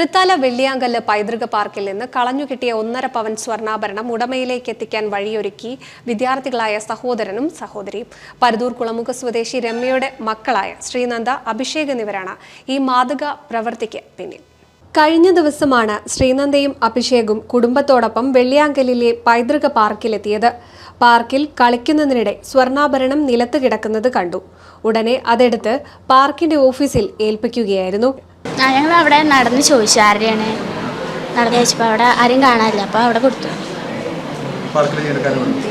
തൃത്താല വെള്ളിയാങ്കല്ല് പൈതൃക പാർക്കിൽ നിന്ന് കളഞ്ഞുകിട്ടിയ ഒന്നര പവൻ സ്വർണാഭരണം ഉടമയിലേക്ക് എത്തിക്കാൻ വഴിയൊരുക്കി വിദ്യാർത്ഥികളായ സഹോദരനും സഹോദരിയും. പരുതൂർ കുളമുഖ സ്വദേശി രമ്യയുടെ മക്കളായ ശ്രീനന്ദ അഭിഷേക് എന്നിവരാണ് ഈ മാതൃക പ്രവൃത്തിക്ക് പിന്നിൽ. കഴിഞ്ഞ ദിവസമാണ് ശ്രീനന്ദയും അഭിഷേകും കുടുംബത്തോടൊപ്പം വെള്ളിയാങ്കലിലെ പൈതൃക പാർക്കിലെത്തിയത്. പാർക്കിൽ കളിക്കുന്നതിനിടെ സ്വർണാഭരണം നിലത്ത് കിടക്കുന്നത് കണ്ടു. ഉടനെ അതെടുത്ത് പാർക്കിന്റെ ഓഫീസിൽ ഏൽപ്പിക്കുകയായിരുന്നു. ആ ഞങ്ങൾ അവിടെ നടന്ന് ചോദിച്ചു ആരുടെയാണ് നടന്ന് ചോദിച്ചപ്പോൾ അവിടെ ആരും കാണാനില്ല അപ്പോൾ അവിടെ കൊടുത്തു. വെള്ളിയങ്കല്ലിൽ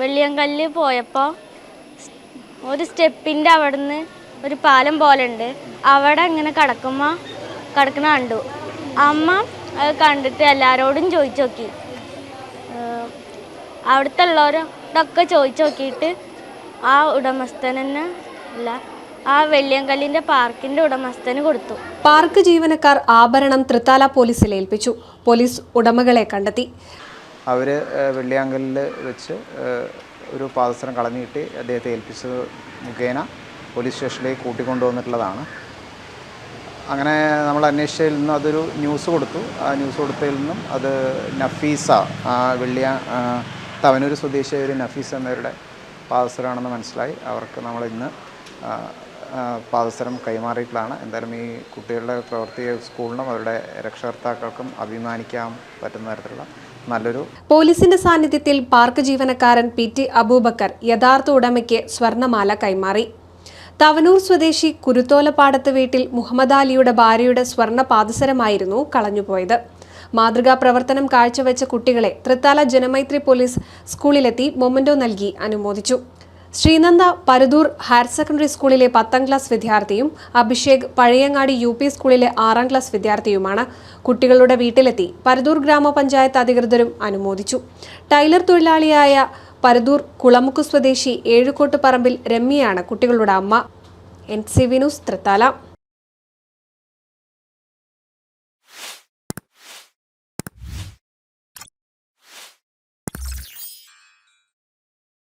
വെള്ളിയങ്കല്ല് പോയപ്പോൾ ഒരു സ്റ്റെപ്പിന്റെ അവിടുന്ന് ഒരു പാലം പോലെ ഉണ്ട്. അവിടെ ഇങ്ങനെ കിടക്കുമ്പോൾ കിടക്കണ കണ്ടു. അമ്മ അത് കണ്ടിട്ട് എല്ലാവരോടും ചോദിച്ചു നോക്കി. അവിടുത്തെ ഉള്ളവരോടൊക്കെ ചോദിച്ചു നോക്കിയിട്ട് ആ ഉടമസ്ഥനെന്നെ അല്ല ആ വെള്ളിയങ്കല്ലിന്റെ പാർക്കിന്റെ ഉടമസ്ഥന് കൊടുത്തു. പാർക്ക് ജീവനക്കാർ ആഭരണം തൃത്താല പോലീസിൽ ഏൽപ്പിച്ചു. പോലീസ് ഉടമകളെ കണ്ടെത്തി. അവർ വെള്ളിയാങ്കലിൽ വെച്ച് ഒരു പാദസരം കളഞ്ഞു കിട്ടി അദ്ദേഹത്തെ ഏൽപ്പിച്ചത് മുഖേന പോലീസ് സ്റ്റേഷനിലേക്ക് കൂട്ടിക്കൊണ്ടുവന്നിട്ടുള്ളതാണ്. അങ്ങനെ നമ്മൾ അന്വേഷിച്ചതിൽ നിന്നും അതൊരു ന്യൂസ് കൊടുത്തു. ആ ന്യൂസ് കൊടുത്തതിൽ നിന്നും അത് നഫീസ ആ വെള്ളിയ തവനൂർ സ്വദേശിയായ ഒരു നഫീസ എന്നവരുടെ പാദസരമാണെന്ന് മനസ്സിലായി. അവർക്ക് നമ്മൾ ഇന്ന് പാദസരം കൈമാറിയിട്ടുള്ളതാണ്. എന്തായാലും ഈ കുട്ടികളുടെ പ്രവൃത്തി സ്കൂളിനും അവരുടെ രക്ഷകർത്താക്കൾക്കും അഭിമാനിക്കാൻ പറ്റുന്ന തരത്തിലുള്ള നല്ലൊരു പോലീസിന്റെ സാന്നിധ്യത്തിൽ പാർക്ക് ജീവനക്കാരൻ പി ടി അബൂബക്കർ യഥാർത്ഥ ഉടമയ്ക്ക് സ്വർണമാല കൈമാറി. തവനൂർ സ്വദേശി കുരുത്തോലപ്പാടത്ത് വീട്ടിൽ മുഹമ്മദ് അലിയുടെ ഭാര്യയുടെ സ്വർണ പാദസരമായിരുന്നു കളഞ്ഞുപോയത്. മാതൃകാ പ്രവർത്തനം കാഴ്ചവെച്ച കുട്ടികളെ തൃത്താല ജനമൈത്രി പോലീസ് സ്കൂളിലെത്തി മൊമന്റോ നൽകി അനുമോദിച്ചു. ശ്രീനന്ദ പരതൂർ ഹയർ സെക്കൻഡറി സ്കൂളിലെ പത്താം ക്ലാസ് വിദ്യാർത്ഥിയും അഭിഷേക് പഴയങ്ങാടി യു പി സ്കൂളിലെ ആറാം ക്ലാസ് വിദ്യാർത്ഥിയുമാണ്. കുട്ടികളുടെ വീട്ടിലെത്തി പരതൂർ ഗ്രാമപഞ്ചായത്ത് അധികൃതരും അനുമോദിച്ചു. ടൈലർ തൊഴിലാളിയായ പരതൂർ കുളമുക്ക് സ്വദേശി ഏഴുകോട്ട് പറമ്പിൽ രമ്യയാണ് കുട്ടികളുടെ അമ്മ. N C Vinus Thrithala.